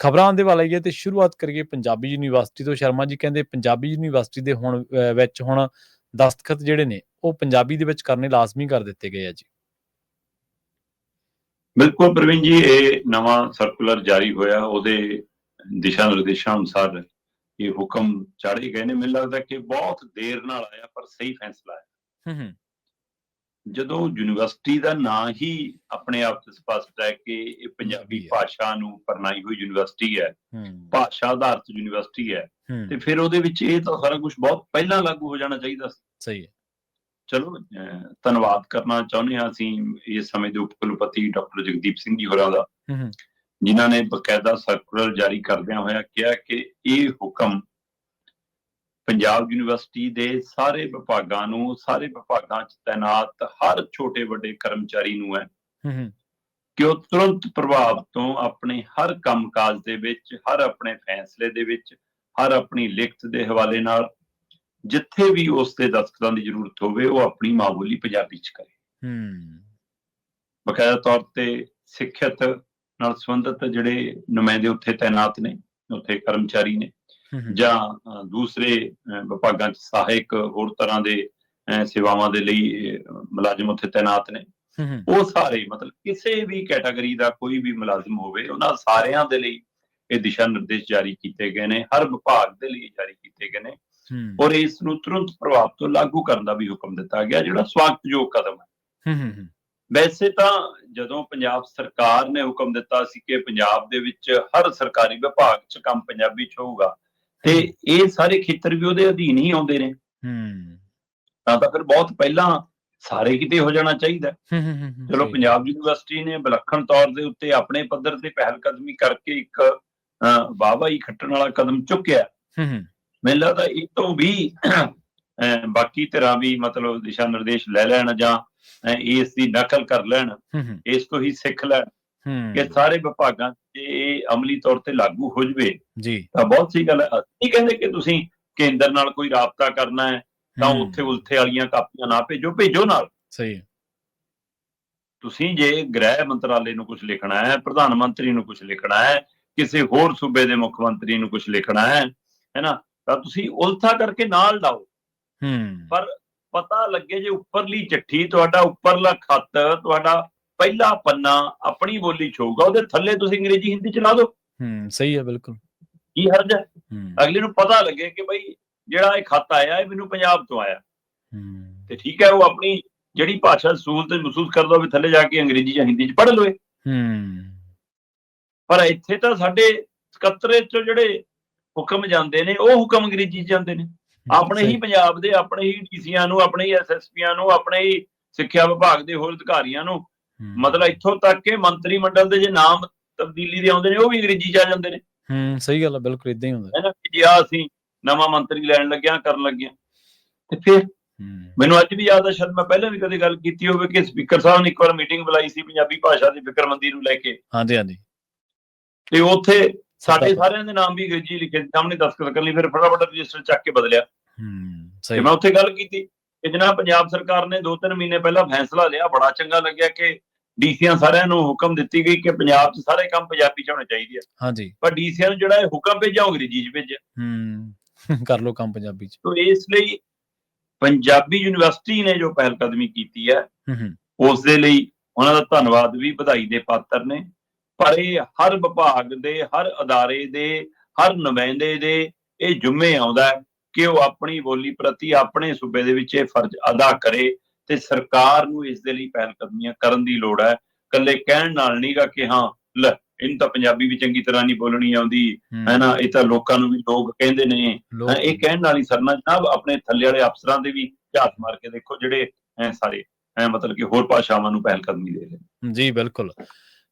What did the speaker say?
ਖਬਰਾਂ ਦੇ ਵੱਲ ਆਈਏ ਤੇ ਸ਼ੁਰੂਆਤ ਕਰੀਏ ਪੰਜਾਬੀ ਯੂਨੀਵਰਸਿਟੀ ਤੋਂ। ਸ਼ਰਮਾ ਜੀ ਕਹਿੰਦੇ ਪੰਜਾਬੀ ਯੂਨੀਵਰਸਿਟੀ ਦੇ ਹੁਣ ਵਿੱਚ ਹੁਣ ਦਸਤਖਤ ਜਿਹੜੇ ਨੇ ਉਹ ਪੰਜਾਬੀ ਦੇ ਵਿੱਚ ਕਰਨੇ ਲਾਜ਼ਮੀ ਕਰ ਦਿੱਤੇ ਗਏ ਆ ਜੀ। ਬਿਲਕੁਲ ਪ੍ਰਵੀਨ ਜੀ ਇਹ ਨਵਾਂ ਸਰਕੂਲਰ ਜਾਰੀ ਹੋਇਆ ਉਹਦੇ ਦਿਸ਼ਾ ਨਿਰਦੇਸ਼ਾਂ ਅਨੁਸਾਰ ਇਹ ਹੁਕਮ ਚਾੜੇ ਗਏ ਨੇ। ਮੈਨੂੰ ਲੱਗਦਾ ਕਿ ਬਹੁਤ ਦੇਰ ਨਾਲ ਆਇਆ ਪਰ ਸਹੀ ਫੈਸਲਾ ਹੈ ਹੂੰ ਹੂੰ। ਜਦੋਂ ਯੂਨੀਵਰਸਿਟੀ ਦਾ ਨਾਂ ਹੀ ਆਪਣੇ ਆਪ ਤੇ ਸਪਸ਼ਟ ਹੈ ਕਿ ਇਹ ਪੰਜਾਬੀ। ਭਾਸ਼ਾ ਨੂੰ ਪਰਨਾਈ ਹੋਈ ਯੂਨੀਵਰਸਿਟੀ ਹੈ ਭਾਸ਼ਾ ਆਧਾਰਿਤ ਯੂਨੀਵਰਸਿਟੀ ਹੈ ਤੇ ਫਿਰ ਉਹਦੇ ਵਿੱਚ ਇਹ ਤਾਂ ਸਾਰਾ ਕੁਝ ਬਹੁਤ ਪਹਿਲਾਂ ਲਾਗੂ ਹੋ ਜਾਣਾ ਚਾਹੀਦਾ ਸੀ। ਸਹੀ ਹੈ। ਚਲੋ ਧੰਨਵਾਦ ਕਰਨਾ ਚਾਹੁੰਦੇ ਹਾਂ ਅਸੀਂ ਇਸ ਸਮੇਂ ਦੇ ਉਪ ਕੁਲਪਤੀ ਡਾਕਟਰ ਜਗਦੀਪ ਸਿੰਘ ਜੀ ਹੋਰਾਂ ਦਾ ਜਿਨ੍ਹਾਂ ਨੇ ਬਕਾਇਦਾ ਸਰਕੂਲਰ ਜਾਰੀ ਕਰਦਿਆਂ ਹੋਇਆ ਕਿਹਾ ਕਿ ਇਹ ਹੁਕਮ ਪੰਜਾਬ ਯੂਨੀਵਰਸਿਟੀ ਦੇ ਸਾਰੇ ਵਿਭਾਗਾਂ ਨੂੰ ਸਾਰੇ ਵਿਭਾਗਾਂ 'ਚ ਤਾਇਨਾਤ ਹਰ ਛੋਟੇ ਵੱਡੇ ਕਰਮਚਾਰੀ ਨੂੰ ਹੈ। ਕਿ ਉਹ ਤੁਰੰਤ ਪ੍ਰਭਾਵ ਤੋਂ ਆਪਣੇ ਹਰ ਕੰਮਕਾਜ ਦੇ ਵਿੱਚ ਹਰ ਆਪਣੇ ਫੈਸਲੇ ਦੇ ਵਿੱਚ ਹਰ ਆਪਣੀ ਲਿਖਤ ਦੇ ਹਵਾਲੇ ਨਾਲ ਜਿੱਥੇ ਵੀ ਉਸ ਦੇ ਦਸਤਖਤਾਂ ਦੀ ਜ਼ਰੂਰਤ ਹੋਵੇ ਉਹ ਆਪਣੀ ਮਾਂ ਬੋਲੀ ਪੰਜਾਬੀ 'ਚ ਕਰੇ। ਹੂੰ। ਬਕਾਇਦਾ ਤੌਰ ਤੇ ਸਿੱਖਿਅਤ ਨਾਲ ਸੰਬੰਧਿਤ ਜਿਹੜੇ ਨੁਮਾਇੰਦੇ ਉੱਥੇ ਤਾਇਨਾਤ ਨੇ ਉੱਥੇ ਕਰਮਚਾਰੀ ਨੇ ਜਾਂ ਦੂਸਰੇ ਵਿਭਾਗਾਂ 'ਚ ਸਹਾਇਕ ਹੋਰ ਤਰ੍ਹਾਂ ਦੇ ਸੇਵਾਵਾਂ ਦੇ ਲਈ ਮੁਲਾਜ਼ਮ ਉੱਥੇ ਤਾਇਨਾਤ ਨੇ। ਉਹ ਸਾਰੇ ਮਤਲਬ ਕਿਸੇ ਵੀ ਕੈਟਾਗਰੀ ਦਾ ਕੋਈ ਵੀ ਮੁਲਾਜ਼ਮ ਹੋਵੇ ਉਹਨਾਂ ਸਾਰਿਆਂ ਦੇ ਲਈ ਇਹ ਦਿਸ਼ਾ ਨਿਰਦੇਸ਼ ਜਾਰੀ ਕੀਤੇ ਗਏ ਨੇ। ਹਰ ਵਿਭਾਗ ਦੇ ਲਈ ਜਾਰੀ ਕੀਤੇ ਗਏ ਨੇ। ਔਰ ਇਸ ਨੂੰ ਤੁਰੰਤ ਪ੍ਰਭਾਵ ਤੋਂ ਲਾਗੂ ਕਰਨ ਦਾ ਵੀ ਹੁਕਮ ਦਿੱਤਾ ਗਿਆ ਜਿਹੜਾ ਸਵਾਗਤਯੋਗ ਕਦਮ ਹੂੰ। ਵੈਸੇ ਤਾਂ ਜਦੋਂ ਪੰਜਾਬ ਸਰਕਾਰ ਨੇ ਹੁਕਮ ਦਿੱਤਾ ਸੀ ਕਿ ਪੰਜਾਬ ਦੇ ਵਿੱਚ ਹਰ ਸਰਕਾਰੀ ਵਿਭਾਗ 'ਚ ਕੰਮ ਪੰਜਾਬੀ 'ਚ ਹੋਊਗਾ ਤੇ ਇਹ ਸਾਰੇ ਖੇਤਰ ਵੀ ਉਹਦੇ ਅਧੀਨ ਹੀ ਆਉਂਦੇ ਨੇ। ਹੂੰ। ਤਾਂ ਤਾਂ ਫਿਰ ਬਹੁਤ ਪਹਿਲਾਂ ਸਾਰੇ ਕਿਤੇ ਹੋ ਜਾਣਾ ਚਾਹੀਦਾ। ਹੂੰ ਹੂੰ ਹੂੰ ਚਲੋ ਪੰਜਾਬ ਯੂਨੀਵਰਸਿਟੀ ਨੇ ਵਿਲੱਖਣ ਤੌਰ ਦੇ ਉੱਤੇ ਆਪਣੇ ਪੱਧਰ ਤੇ ਪਹਿਲ ਕਦਮੀ ਕਰਕੇ ਇੱਕ ਵਾਹਵਾ ਹੀ ਖੱਟਣ ਵਾਲਾ ਕਦਮ ਚੁੱਕਿਆ। ਹੂੰ ਹੂੰ। ਮੈਨੂੰ ਲੱਗਦਾ ਇਹ ਤੋਂ ਵੀ ਬਾਕੀ ਤਰ੍ਹਾਂ ਵੀ ਮਤਲਬ ਦਿਸ਼ਾ ਨਿਰਦੇਸ਼ ਲੈ ਲੈਣ ਜਾਂ ਇਸ ਦੀ ਨਕਲ ਕਰ ਲੈਣ। ਇਸ ਤੋਂ ਹੀ ਸਿੱਖ ਲੈਣ। ਕਿ ਸਾਰੇ ਵਿਭਾਗਾਂ 'ਚ ਇਹ ਅਮਲੀ ਤੌਰ ਤੇ ਲਾਗੂ ਹੋ ਜਵੇ ਜੀ। ਤਾਂ ਬਹੁਤ ਸਹੀ ਗੱਲ ਹੈ। ਅਸੀਂ ਕਹਿੰਦੇ ਕਿ ਤੁਸੀਂ ਕੇਂਦਰ ਨਾਲ ਕੋਈ ਰਾਬਤਾ ਕਰਨਾ ਹੈ ਤਾਂ ਉੱਥੇ ਉਲਥੇ ਵਾਲੀਆਂ ਕਾਪੀਆਂ ਨਾ ਭੇਜੋ ਭੇਜੋ ਨਾਲ। ਸਹੀ ਹੈ। ਤੁਸੀਂ ਜੇ ਗ੍ਰਹਿ ਮੰਤਰਾਲੇ ਨੂੰ ਕੁਝ ਲਿਖਣਾ ਹੈ ਪ੍ਰਧਾਨ ਮੰਤਰੀ ਨੂੰ ਕੁਝ ਲਿਖਣਾ ਹੈ ਕਿਸੇ ਹੋਰ ਸੂਬੇ ਦੇ ਮੁੱਖ ਮੰਤਰੀ ਨੂੰ ਕੁਝ ਲਿਖਣਾ ਹੈ ਹੈਨਾ ਤਾਂ ਤੁਸੀਂ ਉਲਥਾ ਕਰਕੇ ਨਾਲ ਲਾਓ। ਹੂੰ। ਪਰ ਪਤਾ ਲੱਗੇ ਜੇ ਉੱਪਰਲੀ ਚਿੱਠੀ ਤੁਹਾਡਾ ਉੱਪਰਲਾ ਖੱਤ ਤੁਹਾਡਾ ਪਹਿਲਾ ਪੰਨਾ ਆਪਣੀ ਬੋਲੀ 'ਚ ਹੋਊਗਾ ਉਹਦੇ ਥੱਲੇ ਤੁਸੀਂ ਅੰਗਰੇਜ਼ੀ ਹਿੰਦੀ ਚ ਲਾ ਦਿਓ। ਹੂੰ ਸਹੀ ਹੈ ਬਿਲਕੁਲ। ਕੀ ਹਰਜ ਹੈ? ਅਗਲੇ ਨੂੰ ਪਤਾ ਲੱਗੇ ਕਿ ਬਈ ਜਿਹੜਾ ਇਹ ਖੱਤ ਆਇਆ ਇਹ ਮੈਨੂੰ ਪੰਜਾਬ ਤੋਂ ਆਇਆ। ਹੂੰ। ਤੇ ਠੀਕ ਹੈ ਉਹ ਆਪਣੀ ਜਿਹੜੀ ਭਾਸ਼ਾ ਸਹੂਲਤ ਮਹਿਸੂਸ ਕਰਦਾ ਹੋਵੇ ਥੱਲੇ ਜਾ ਕੇ ਅੰਗਰੇਜ਼ੀ ਜਾਂ ਹਿੰਦੀ ਚ ਪੜ੍ਹ ਲਵੇ। ਹੂੰ। ਪਰ ਇੱਥੇ ਤਾਂ ਸਾਡੇ ਸਕੱਤਰੇ ਚ ਜਿਹੜੇ ਹੁਕਮ ਜਾਂਦੇ ਨੇ ਉਹ ਹੁਕਮ ਅੰਗਰੇਜ਼ੀ ਚ ਜਾਂਦੇ ਨੇ। ਆਪਣੇ ਹੀ ਪੰਜਾਬ ਦੇ ਆਪਣੇ ਹੀ ਡੀਸੀਆਂ ਨੂੰ ਆਪਣੇ ਹੀ ਐਸਐਸਪੀਆਂ ਨੂੰ ਆਪਣੇ ਹੀ ਸਿੱਖਿਆ ਵਿਭਾਗ ਦੇ ਹੋਰ ਅਧਿਕਾਰੀਆਂ ਨੂੰ ਮਤਲਬ ਇੱਥੋਂ ਤੱਕ ਕਿ ਮੰਤਰੀ ਮੰਡਲ ਦੇ ਜੇ ਨਾਮ ਤਬਦੀਲੀ ਦੇ ਆਉਂਦੇ ਨੇ ਉਹ ਵੀ ਅੰਗਰੇਜ਼ੀ ਚ ਆ ਜਾਂਦੇ ਨੇ। ਹੂੰ ਸਹੀ ਗੱਲ ਹੈ ਬਿਲਕੁਲ ਇਦਾਂ ਹੀ ਹੁੰਦਾ। ਹੈ ਨਾ? ਜੇ ਆ ਅਸੀਂ ਨਵਾਂ ਮੰਤਰੀ ਲੈਣ ਲੱਗਿਆ ਕਰਨ ਲੱਗਿਆ। ਤੇ ਫਿਰ ਮੈਨੂੰ ਅੱਜ ਵੀ ਯਾਦ ਹੈ ਸ਼ਾਇਦ ਮੈਂ ਪਹਿਲਾਂ ਵੀ ਕਦੇ ਗੱਲ ਕੀਤੀ ਹੋਵੇ ਕਿ ਸਪੀਕਰ ਸਾਹਿਬ ਨੇ ਇੱਕ ਵਾਰ ਮੀਟਿੰਗ ਬੁਲਾਈ ਸੀ ਪੰਜਾਬੀ ਭਾਸ਼ਾ ਦੀ ਫਿਕਰਮੰਦੀ ਨੂੰ ਲੈ ਕੇ। ਹਾਂਜੀ ਹਾਂਜੀ। ਤੇ ਉੱਥੇ ਸਾਡੇ ਸਾਰਿਆਂ ਦੇ ਨਾਮ ਵੀ ਅੰਗਰੇਜ਼ੀ ਲਿਖੇ ਸਾਹਮਣੇ ਦਸਤਖਤ ਕਰਨ ਲਈ ਫਿਰ ਫਟਾਫਟ ਰਜਿਸਟਰ ਚੱਕ ਕੇ ਬਦਲਿਆ। ਹੂੰ ਤੇ ਸਹੀ ਮੈਂ ਉੱਥੇ ਗੱਲ ਕੀਤੀ ਕਿ ਜਨਾਬ ਪੰਜਾਬ ਸਰਕਾਰ ਨੇ 2-3 ਮਹੀਨੇ ਪਹਿਲਾਂ ਫੈਸਲਾ ਲਿਆ ਬੜਾ ਚੰਗਾ ਲੱਗਿਆ ਕਿ ਡੀਸੀਆਂ ਸਾਰਿਆਂ ਨੂੰ ਹੁਕਮ ਦਿੱਤੀ ਗਈ ਕਿ ਪੰਜਾਬ 'ਚ ਸਾਰੇ ਕੰਮ ਪੰਜਾਬੀ 'ਚ ਹੋਣੇ ਚਾਹੀਦੇ ਆ। ਹਾਂਜੀ। ਪਰ ਡੀਸੀਆਂ ਨੂੰ ਜਿਹੜਾ ਇਹ ਹੁਕਮ ਭੇਜਿਆ ਉਹ ਅੰਗਰੇਜ਼ੀ 'ਚ ਭੇਜਿਆ। ਹੂੰ ਕਰ ਲੋ ਕੰਮ ਪੰਜਾਬੀ ਚ। ਤੋਂ ਇਸ ਲਈ ਪੰਜਾਬੀ ਯੂਨੀਵਰਸਿਟੀ ਨੇ ਜੋ ਪਹਿਲ ਕਦਮੀ ਕੀਤੀ ਹੈ ਉਸ ਦੇ ਲਈ ਉਹਨਾਂ ਦਾ ਧੰਨਵਾਦ ਵੀ ਵਧਾਈ ਦੇ ਪਾਤਰ ਨੇ। ਪਰ ਇਹ ਹਰ ਵਿਭਾਗ ਦੇ ਹਰ ਅਦਾਰੇ ਦੇ ਹਰ ਨੁਮਾਇੰਦੇ ਦੇ ਇਹ ਜੁਮੇ ਆਉਂਦਾ ਕਿ ਉਹ ਆਪਣੀ ਬੋਲੀ ਪ੍ਰਤੀ ਆਪਣੇ ਸੂਬੇ ਦੇ ਵਿੱਚ ਇਹ ਫਰਜ਼ ਅਦਾ ਕਰੇ ਤੇ ਸਰਕਾਰ ਨੂੰ ਇਸ ਦੇ ਲਈ ਪਹਿਲ ਕਦਮੀਆਂ ਕਰਨ ਦੀ ਲੋੜ ਹੈ। ਕੱਲੇ ਕਹਿਣ ਨਾਲ ਨਹੀਂਗਾ ਕਿ ਹਾਂ ਲੈ ਇਹਨੂੰ ਤਾਂ ਪੰਜਾਬੀ ਵੀ ਚੰਗੀ ਤਰ੍ਹਾਂ ਨਹੀਂ ਬੋਲਣੀ ਆਉਂਦੀ। ਹੈ। ਨਾ ਇਹ ਤਾਂ ਲੋਕਾਂ ਨੂੰ ਵੀ ਲੋਕ ਕਹਿੰਦੇ ਨੇ। ਇਹ ਕਹਿਣ ਨਾਲ ਹੀ ਸਰਨਾ ਜਨਾਬ ਆਪਣੇ ਥੱਲੇ ਵਾਲੇ ਅਫਸਰਾਂ ਦੇ ਵੀ ਝਾਤ ਮਾਰ ਕੇ ਦੇਖੋ ਜਿਹੜੇ ਐ ਸਾਰੇ ਐ ਮਤਲਬ ਕਿ ਹੋਰ ਭਾਸ਼ਾਵਾਂ ਨੂੰ ਪਹਿਲ ਕਦਮੀ ਦੇ ਰਹੇ। ਜੀ ਬਿਲਕੁਲ।